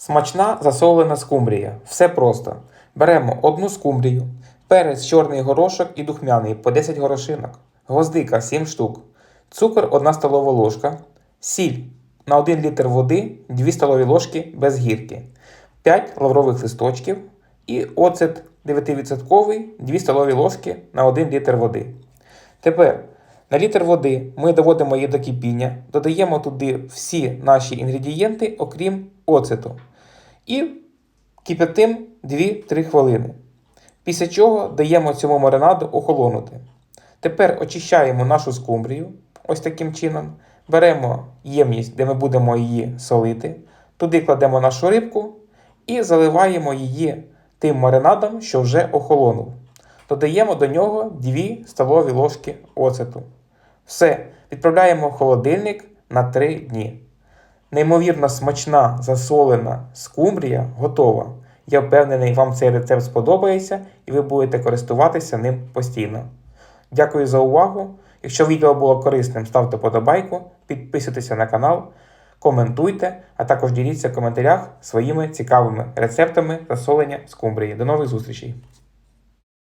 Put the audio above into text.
Смачна засолена скумбрія. Все просто. Беремо одну скумбрію, перець чорний горошок і духмяний по 10 горошинок, гвоздика 7 штук, цукор 1 столова ложка, сіль на 1 літр води 2 столові ложки без гірки, 5 лаврових листочків і оцет 9% 2 столові ложки на 1 літр води. Тепер на літр води ми доводимо її до кипіння, додаємо туди всі наші інгредієнти, окрім оцету. І кип'ятим 2-3 хвилини. Після чого даємо цьому маринаду охолонути. Тепер очищаємо нашу скумбрію ось таким чином. Беремо ємність, де ми будемо її солити, туди кладемо нашу рибку і заливаємо її тим маринадом, що вже охолонув. Додаємо до нього 2 столові ложки оцету. Все, відправляємо в холодильник на 3 дні. Неймовірно смачна засолена скумбрія готова. Я впевнений, вам цей рецепт сподобається і ви будете користуватися ним постійно. Дякую за увагу. Якщо відео було корисним, ставте подобайку, підписуйтесь на канал, коментуйте, а також діліться в коментарях своїми цікавими рецептами засолення скумбрії. До нових зустрічей!